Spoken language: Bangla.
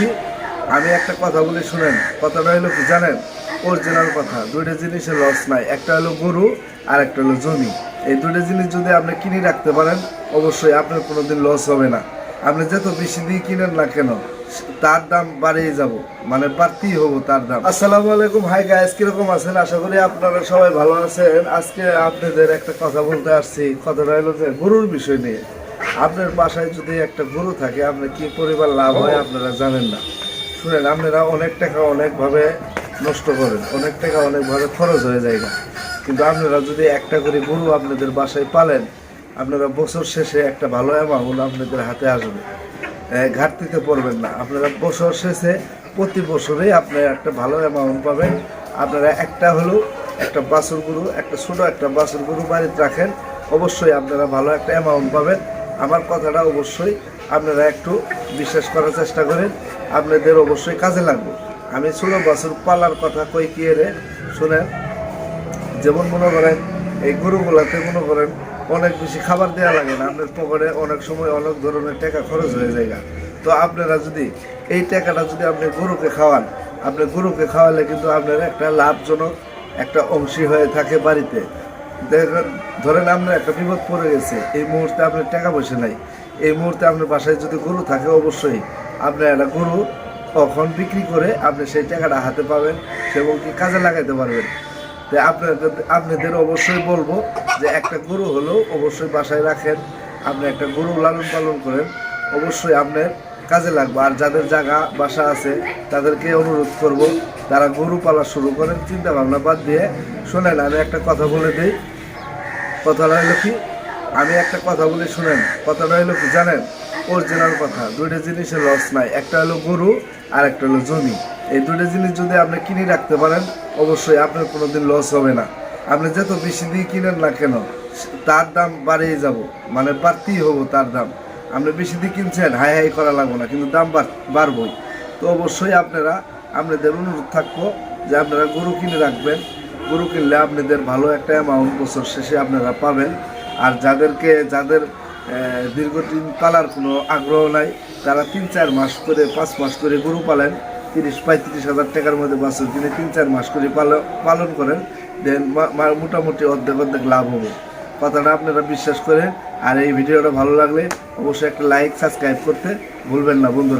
কি আমি একটা কথা বলে, শুনেন। কথাটা হলো কি জানেন? অরিজিনাল কথা। দুইটা জিনিসের লস নাই। একটা হলো গরু, আর একটা হলো জমি। এই দুইটা জিনিস যদি আপনি কিনে রাখতে পারেন, অবশ্যই আপনার কোনোদিন লস হবে না। আপনি যত বেশি দিয়ে কিনেন না কেন, তার দাম বাড়িয়ে যাব। মানে বাড়তেই হব তার দাম। আসসালামু আলাইকুম। হাই গাইস কীরকম আছেন? আশা করি আপনারা সবাই ভালো আছেন। আজকে আপনাদের একটা কথা বলতে আসছি। কথাটা হলো যে গরুর বিষয় নিয়ে। আপনার বাসায় যদি একটা গরু থাকে, আপনার কি পরিবার লাভ হয় আপনারা জানেন না। শুনেন, আপনারা অনেক টাকা অনেকভাবে নষ্ট করেন, অনেক টাকা অনেকভাবে খরচ হয়ে যায় না। কিন্তু আপনারা যদি একটা করে গরু আপনাদের বাসায় পালেন, আপনারা বছর শেষে একটা ভালো অ্যামাউন্ট আপনাদের হাতে আসবে। ঘাটতিতে পড়বেন না। আপনারা বছর শেষে প্রতি বছরেই আপনারা একটা ভালো অ্যামাউন্ট পাবেন। আপনারা একটা হলো একটা বাছুর গরু, একটা ছোটো একটা বাছুর গরু বাড়িতে রাখেন। অবশ্যই আপনারা ভালো একটা অ্যামাউন্ট পাবেন। আমার কথাটা অবশ্যই আপনারা একটু বিশ্বাস করার চেষ্টা করেন। আপনাদের অবশ্যই কাজে লাগবে। আমি ষোলো বছর পালার কথা কই কি রে শুনেন, যেমন মনে করেন, এই গরুগুলাতে মনে করেন অনেক বেশি খাবার দেওয়া লাগে না। আপনার পকেটে অনেক সময় অনেক ধরনের টাকা খরচ হয়ে যায় তো আপনারা যদি এই টাকাটা যদি আপনি গরুকে খাওয়ান, আপনি গরুকে খাওয়ালে কিন্তু আপনার একটা লাভজনক একটা অংশী হয়ে থাকে বাড়িতে। ধরেন আপনার একটা বিপদ পড়ে গেছে, এই মুহূর্তে আপনার টাকা পয়সা নাই। এই মুহূর্তে আপনার বাসায় যদি গরু থাকে, অবশ্যই আপনি একটা গরু তখন বিক্রি করে আপনি সেই টাকাটা হাতে পাবেন এবং কি কাজে লাগাইতে পারবেন। তো আপনাদের আপনাদের অবশ্যই বলব যে একটা গরু হলেও অবশ্যই বাসায় রাখেন, আপনি একটা গরু লালন পালন করেন, অবশ্যই আপনার কাজে লাগবে। আর যাদের জায়গা, বাসা আছে, তাদেরকে অনুরোধ করব তারা গরু পালা শুরু করেন চিন্তা ভাবনা বাদ দিয়ে, শোনেন, আমি একটা কথা বলে দিই। কথাটা হলো কি? আমি একটা কথা বলে, শুনেন, কথাটা হলো কি জানেন? অরিজিনাল কথা, দুইটা জিনিসের লস নাই, একটা হলো গরু, আর একটা হলো জমি। এই দুইটা জিনিস যদি আপনি কিনে রাখতে পারেন, অবশ্যই আপনার কোনো দিন লস হবে না। আপনি যত বেশি দিয়ে কিনেন না কেন, তার দাম বাড়িয়ে যাব মানে বাড়তেই হব তার দাম। আপনি বেশি দিয়ে কিনছেন, হাই হাই করা লাগবো না, কিন্তু দাম বাড়- বাড়বই। তো অবশ্যই আপনারা আপনাদের অনুরোধ থাকব যে আপনারা গরু কিনে রাখবেন। গরু কিনলে আপনাদের ভালো একটা অ্যামাউন্ট বছর শেষে আপনারা পাবেন। আর যাদেরকে, যাদের দীর্ঘদিন পালার কোনো আগ্রহ নাই, তারা তিন চার মাস করে, পাঁচ মাস করে গরু পালেন। তিরিশ, পঁয়ত্রিশ হাজার টাকার মধ্যে বছর কিনে তিন চার মাস করে পাল- পালন করেন। দেন মোটামুটি অর্ধেক অর্ধেক লাভ হবে। কথাটা আপনারা বিশ্বাস করেন। আর এই ভিডিওটা ভালো লাগলে অবশ্যই একটা লাইক সাবস্ক্রাইব করতে ভুলবেন না বন্ধুরা।